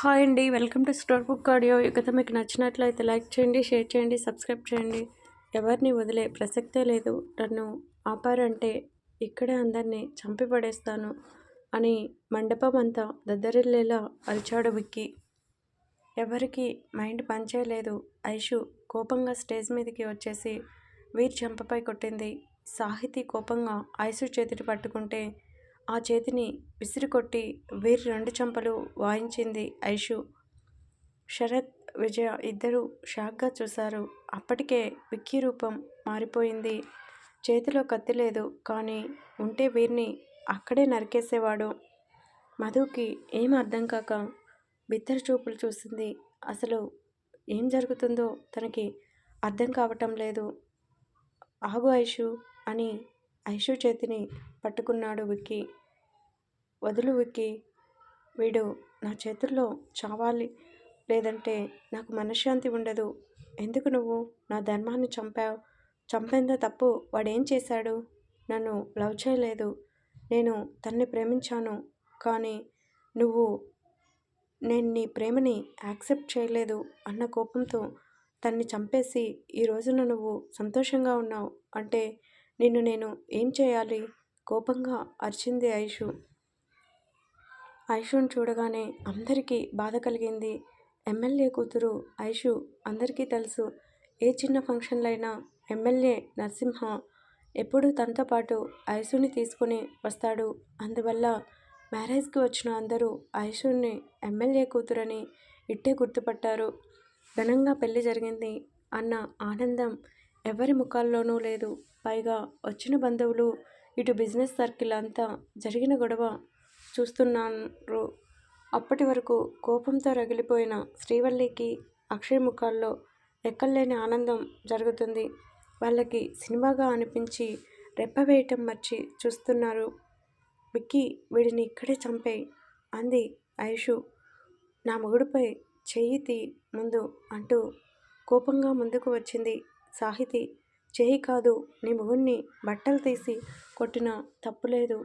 Hi అండి. Welcome to store book audio. ఈ కథ మీకు నచ్చినట్లయితే లైక్ చేయండి షేర్ చేయండి సబ్స్క్రైబ్ చేయండి. ఎవరిని వదిలే ప్రసక్తే లేదు. నన్ను ఆపారంటే ఇక్కడే అందరినీ చంపి పడేస్తాను అని మండపం అంతా దద్దరిల్లేలా అరిచాడు విక్కి. ఎవరికి మైండ్ పనిచేయలేదు. ఐషు కోపంగా స్టేజ్ మీదకి వచ్చేసి వీర్ చెంపపై కొట్టింది. సాహితీ కోపంగా ఐసు చేతిని పట్టుకుంటే ఆ చేతిని విసిరికొట్టి వీరి రెండు చెంపలు వాయించింది ఐషు. శరత్ విజయ ఇద్దరూ షాక్గా చూశారు. అప్పటికే విక్కీ రూపం మారిపోయింది. చేతిలో కత్తి లేదు కానీ ఉంటే వీరిని అక్కడే నరికేసేవాడు. మధుకి ఏం అర్థం కాక బిత్తర చూపులు చూసింది. అసలు ఏం జరుగుతుందో తనకి అర్థం కావటం లేదు. ఆగు ఐషు అని ఐషు చేతిని పట్టుకున్నాడు విక్కీ. వదులు విక్కీ వీడు నా చేతుల్లో చావాలి. లేదంటే నాకు మనశ్శాంతి ఉండదు. ఎందుకు నువ్వు నా ధర్మాన్ని చంపావు? చంపేంత తప్పు వాడేం చేశాడు? నన్ను లవ్ చేయలేదు. నేను తన్ని ప్రేమించాను. కానీ నువ్వు నేను నీ ప్రేమని యాక్సెప్ట్ చేయలేదు అన్న కోపంతో తన్ని చంపేసి ఈ రోజున నువ్వు సంతోషంగా ఉన్నావు. అంటే నిన్ను నేను ఏం చేయాలి? కోపంగా అరిచింది ఐషు. ఐషుని చూడగానే అందరికీ బాధ కలిగింది. ఎమ్మెల్యే కూతురు ఐషు అందరికీ తెలుసు. ఏ చిన్న ఫంక్షన్లైనా ఎమ్మెల్యే నరసింహ ఎప్పుడూ తనతో పాటు ఐషుని తీసుకుని వస్తాడు. అందువల్ల మ్యారేజ్కి వచ్చిన అందరూ ఐషుని ఎమ్మెల్యే కూతురని ఇట్టే గుర్తుపట్టారు. ఘనంగా పెళ్ళి జరిగింది అన్న ఆనందం ఎవరి ముఖాల్లోనూ లేదు. పైగా వచ్చిన బంధువులు ఇటు బిజినెస్ సర్కిల్ అంతా జరిగిన గొడవ చూస్తున్నారు. అప్పటి వరకు కోపంతో రగిలిపోయిన శ్రీవల్లికి అక్షయ్ ముఖాల్లో ఎక్కలేని ఆనందం జరుగుతుంది. వాళ్ళకి సినిమాగా అనిపించి రెప్పవేయటం మర్చి చూస్తున్నారు. విక్కీ వీడిని ఇక్కడే చంపేయి అంది ఐషు నా మొగుడుపై చెయ్యితి ముందు అంటూ కోపంగా ముందుకు వచ్చింది సాహితి. చేయి కాదు నీ మొగుణ్ణి బట్టలు తీసి కొట్టినా తప్పులేదు.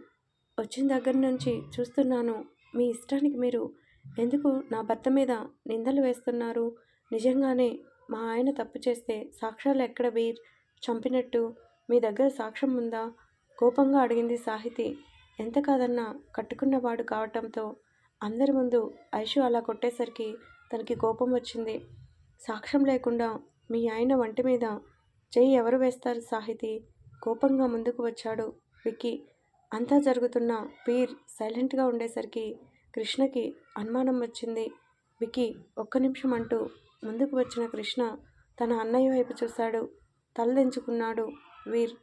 వచ్చిన దగ్గర నుంచి చూస్తున్నాను. మీ ఇష్టానికి మీరు ఎందుకు నా భర్త మీద నిందలు వేస్తున్నారు? నిజంగానే మా ఆయన తప్పు చేస్తే సాక్ష్యాలు ఎక్కడ వీర్? చంపినట్టు మీ దగ్గర సాక్ష్యం ఉందా? కోపంగా అడిగింది సాహితి. ఎంత కాదన్నా కట్టుకున్నవాడు కావటంతో అందరి ముందు ఐషు అలా కొట్టేసరికి తనకి కోపం వచ్చింది. సాక్ష్యం లేకుండా మీ ఆయన వంటి మీద చేయి ఎవరు వేస్తారు సాహితి? కోపంగా ముందుకు వచ్చాడు విక్కీ. అంతా జరుగుతున్న పీర్ సైలెంట్గా ఉండేసరికి కృష్ణకి అనుమానం వచ్చింది. వికి ఒక్క నిమిషం అంటూ ముందుకు వచ్చిన కృష్ణ తన అన్నయ్య వైపు చూశాడు. తలదించుకున్నాడు వీర్.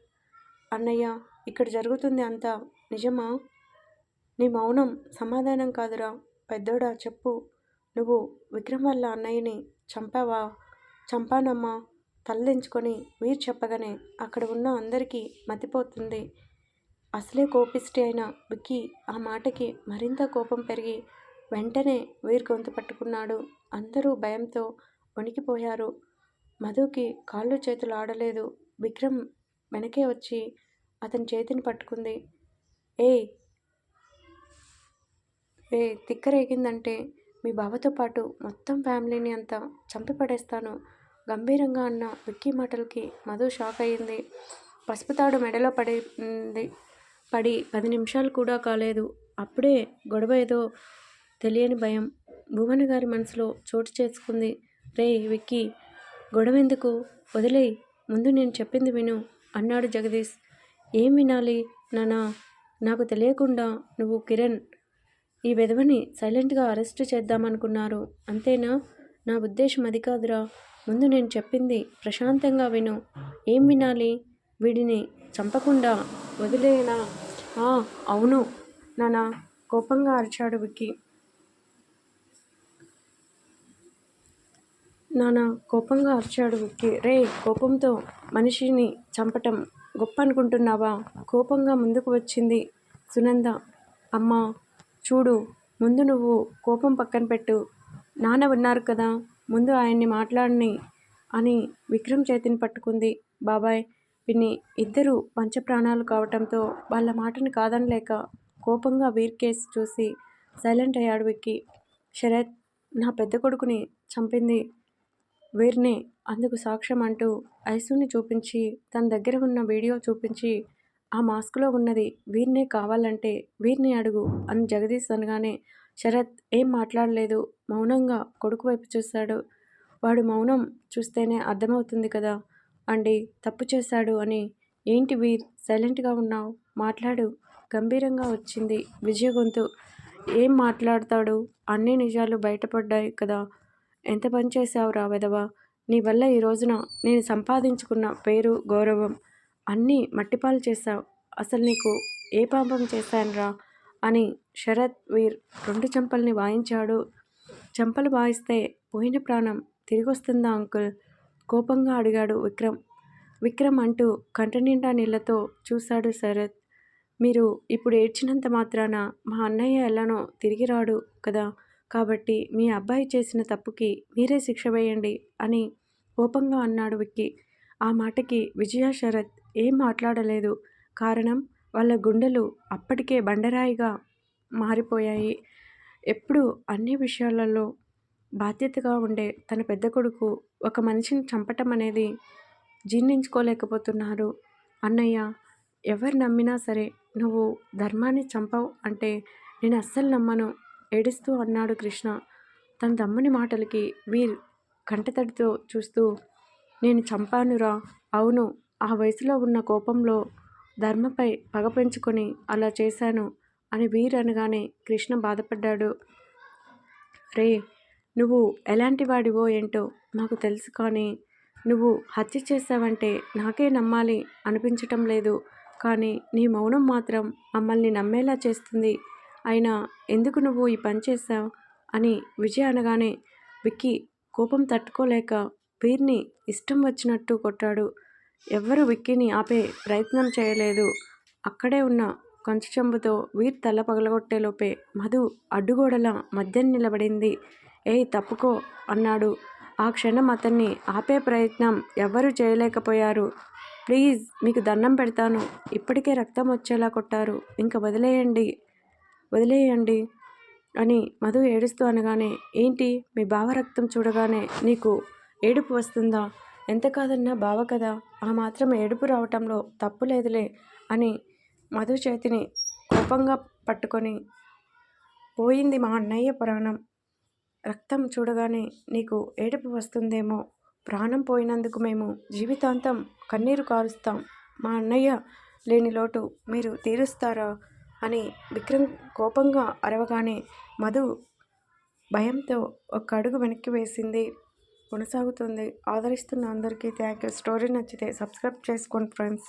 అన్నయ్య ఇక్కడ జరుగుతుంది అంతా నిజమా? నీ మౌనం సమాధానం కాదురా పెద్దోడా చెప్పు. నువ్వు విక్రమ్ వల్ల అన్నయ్యని చంపావా? చంపానమ్మా తలదించుకొని వీర్ చెప్పగానే అక్కడ ఉన్న అందరికీ మతిపోతుంది. అసలే కోపిష్టి అయిన విక్కీ ఆ మాటకి మరింత కోపం పెరిగి వెంటనే వీర్ గొంతు పట్టుకున్నాడు. అందరూ భయంతో వణికిపోయారు. మధుకి కాళ్ళు చేతులు ఆడలేదు. విక్రమ్ వెనకే వచ్చి అతని చేతిని పట్టుకుంది. ఏ ఏ తిక్కరేగిందంటే మీ బావతో పాటు మొత్తం ఫ్యామిలీని అంతా చంపి పడేస్తాను గంభీరంగా అన్న విక్కీ మాటలకి మధు షాక్ అయ్యింది పసుపుతాడు మెడలో పడింది. పడి పది నిమిషాలు కూడా కాలేదు. అప్పుడే గొడవ ఏదో తెలియని భయం. భువన గారి మనసులో చోటు చేసుకుంది. రే విక్కీ గొడవ ఎందుకు? వదిలేయి. ముందు నేను చెప్పింది విను అన్నాడు జగదీష్. ఏం వినాలి నానా? నాకు తెలియకుండా నువ్వు కిరణ్ ఈ విధవని సైలెంట్గా అరెస్ట్ చేద్దామనుకున్నారు. అంతేనా? నా ఉద్దేశం అది కాదురా. ముందు నేను చెప్పింది ప్రశాంతంగా విను. ఏం వినాలి? వీడిని చంపకుండా వదిలేనా? అవును నానా కోపంగా అరిచాడు విక్కీ. నానా కోపంగా అరిచాడు విక్కీ. రే కోపంతో మనిషిని చంపటం గొప్ప అనుకుంటున్నావా కోపంగా ముందుకు వచ్చింది సునంద. అమ్మా చూడు ముందు నువ్వు కోపం పక్కన పెట్టు. నాన్న ఉన్నారు కదా ముందు ఆయన్ని మాట్లాడని అని విక్రమ్ చేతిని పట్టుకుంది. బాబాయ్ విని ఇద్దరూ పంచప్రాణాలు కావటంతో వాళ్ళ మాటని కాదనలేక కోపంగా వీర్ కేసు చూసి సైలెంట్ అయ్యాడు విక్కి. శరత్ నా పెద్ద కొడుకుని చంపింది వీర్నే అందుకు సాక్ష్యం అంటూ ఐసుని చూపించి తన దగ్గర ఉన్న వీడియో చూపించి ఆ మాస్క్లో ఉన్నది వీర్నే కావాలంటే వీర్ని అడుగు అని జగదీష్ అనగానే శరత్ ఏం మాట్లాడలేదు మౌనంగా కొడుకు వైపు చూశాడు వాడు మౌనం చూస్తేనే అర్థమవుతుంది కదా అండి తప్పు చేశాడు అని. ఏంటి వీర్? సైలెంట్గా ఉన్నావు? మాట్లాడు. గంభీరంగా వచ్చింది విజయ గొంతు. ఏం మాట్లాడతాడు? అన్ని నిజాలు బయటపడ్డాయి కదా. ఎంత పని చేశావు రా వెధవా? నీ వల్ల ఈ రోజున నేను సంపాదించుకున్న పేరు గౌరవం అన్నీ మట్టిపాలు చేశావు. అసలు నీకు ఏ పాపం చేశానురా అని శరత్ వీర్ రెండు చెంపల్ని వాయించాడు. చెంపలు వాయిస్తే పోయిన ప్రాణం తిరిగొస్తుందా అంకుల్? కోపంగా అడిగాడు విక్రమ్. విక్రమ్ అంటూ కంటనిండా నీళ్ళతో చూశాడు శరత్. మీరు ఇప్పుడు ఏడ్చినంత మాత్రాన మా అన్నయ్య ఎలానో తిరిగి రాడు కదా. కాబట్టి మీ అబ్బాయి చేసిన తప్పుకి మీరే శిక్ష వేయండి అని కోపంగా అన్నాడు విక్కి. ఆ మాటకి విజయ శరత్ ఏం మాట్లాడలేదు. కారణం వాళ్ళ గుండెలు అప్పటికే బండరాయిగా మారిపోయాయి. ఎప్పుడు అన్ని విషయాలలో బాధ్యతగా ఉండే తన పెద్ద కొడుకు ఒక మనిషిని చంపటం అనేది జీర్ణించుకోలేకపోతున్నారు. అన్నయ్య ఎవరు నమ్మినా సరే నువ్వు ధర్మాన్ని చంపవు అంటే నేను అస్సలు నమ్మను ఏడుస్తూ అన్నాడు కృష్ణ. తన తమ్ముని మాటలకి వీర్ కంటతడితో చూస్తూ నేను చంపానురా అవును ఆ వయసులో ఉన్న కోపంలో ధర్మపై పగ పెంచుకొని అలా చేశాను అని వీర్ అనగానే కృష్ణ బాధపడ్డాడు. రే నువ్వు ఎలాంటి వాడివో ఏంటో నాకు తెలుసు కానీ నువ్వు హత్య చేశావంటే నాకే నమ్మాలి అనిపించటం లేదు. కానీ నీ మౌనం మాత్రం మమ్మల్ని నమ్మేలా చేస్తుంది. అయినా ఎందుకు నువ్వు ఈ పని చేశావు? అని విజయ అనగానే విక్కీ కోపం తట్టుకోలేక వీర్ని ఇష్టం వచ్చినట్టు కొట్టాడు. ఎవ్వరూ విక్కీని ఆపే ప్రయత్నం చేయలేదు. అక్కడే ఉన్న కంచు చెంబుతో వీర్ తల పగలగొట్టేలోపే మధు అడ్డుగోడల మధ్య నిలబడింది. ఏయ్ తప్పుకో అన్నాడు. ఆ క్షణం అతన్ని ఆపే ప్రయత్నం ఎవ్వరూ చేయలేకపోయారు. ప్లీజ్ మీకు దండం పెడతాను. ఇప్పటికే రక్తం వచ్చేలా కొట్టారు. ఇంక వదిలేయండి. వదిలేయండి అని మధు ఏడుస్తూ అనగానే ఏంటి? మీ బావ రక్తం చూడగానే నీకు ఏడుపు వస్తుందా? ఎంత కాదన్నా బావ కదా? ఆ మాత్రం ఏడుపు రావటంలో తప్పు లేదులే అని మధు చేతిని కోపంగా పట్టుకొని పోయింది మా అన్నయ్య ప్రాణం. రక్తం చూడగానే నీకు ఏడుపు వస్తుందేమో. ప్రాణం పోయినందుకు మేము జీవితాంతం కన్నీరు కారుస్తాం. మా అన్నయ్య లేని లోటు మీరు తీరుస్తారా? అని విక్రమ్ కోపంగా అరవగానే మధు భయంతో ఒక అడుగు వెనక్కి వేసింది. కొనసాగుతుంది. ఆదరిస్తున్న అందరికీ థ్యాంక్ యూ స్టోరీ నచ్చితే సబ్స్క్రైబ్ చేసుకోండి ఫ్రెండ్స్.